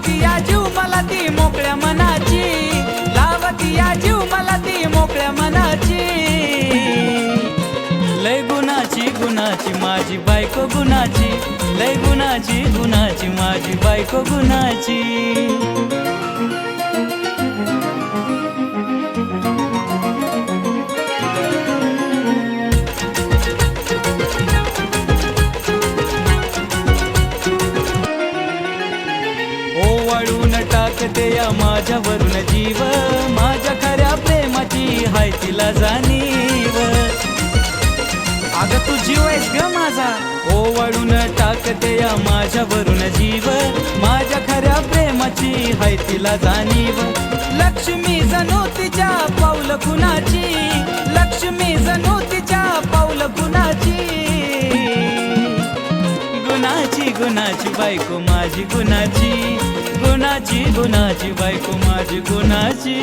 लावतीया जीव मला ती मोकळ्या मनाची. लावतीया जीव मला ती मोकळ्या मनाची. लय गुणाची गुणाची माझी बायको गुणाची. लय गुणाची गुणाची माझी बायको गुणाची. या माझ्यावरून जीव माझ्या खऱ्या प्रेमाची हाय तिला जाणीव. अगं तू जीव आहेस ग माझा. ओवाळून टाकते या माझ्यावरून जीव माझ्या खऱ्या प्रेमाची हाय तिला जाणीव. लक्ष्मी जणू तिच्या पाऊल कुणाची लक्ष्मी जणू तिच्या पाऊल कुणाची गुणाची गुणाची बायको माझी गुणाची. गुणाची गुणाची बायको माझी गुणाची.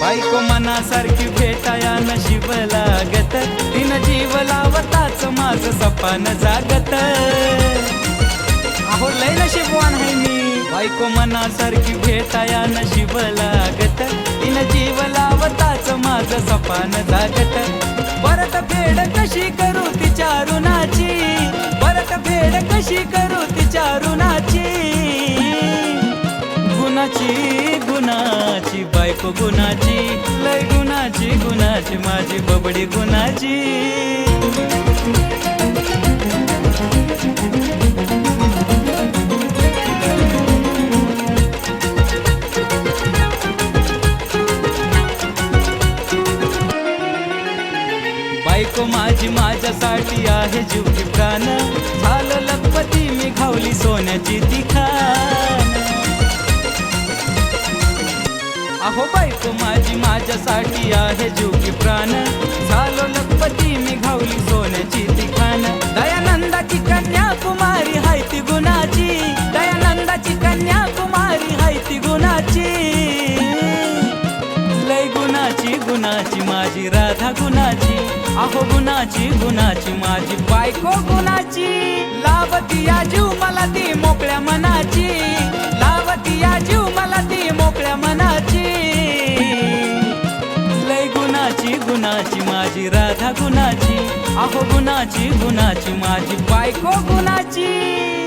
बायको मनासारखी भेटाया नशीब लागत. तिनं जीव लावताच माझं सपान जागत. अहो लय नशीबवान आहे मी. बायको मनासारखी भेटाया नशीब लागत. तिनं जीव लावताच माझं सपान जागत. परत फेड कशी करू तिच्या ऋणाची परत फेड कशी करू तिच्या ऋणाची गुणाची गुणाची बायको गुणाची लय गुणाची गुणाची माझी बबडी गुणाची. माझी माझ्यासाठी आहे जीवची प्राण. झालं लखपती मी खावली सोन्याची ती खान अहो बायको माझी माझ्यासाठी आहे जीवकी प्राण. झालो लखपती मी घावली सोन्याची ती खान दयानंदाची कन्या कुमारी हाय ती गुणाची. दयानंदाची कन्या कुमारी हाय ती गुणाची. लय गुणाची गुणाची माझी राधा गुणाची. अहो गुणाची गुणाची माझी बायको गुणाची. लावती या जीव मला ती मोकळ्या मनाची. लावती या जीव मला ती मोकळ्या मनाची. लय गुणाची गुणाची माझी राधा गुणाची. अहो गुणाची गुणाची माझी बायको गुणाची.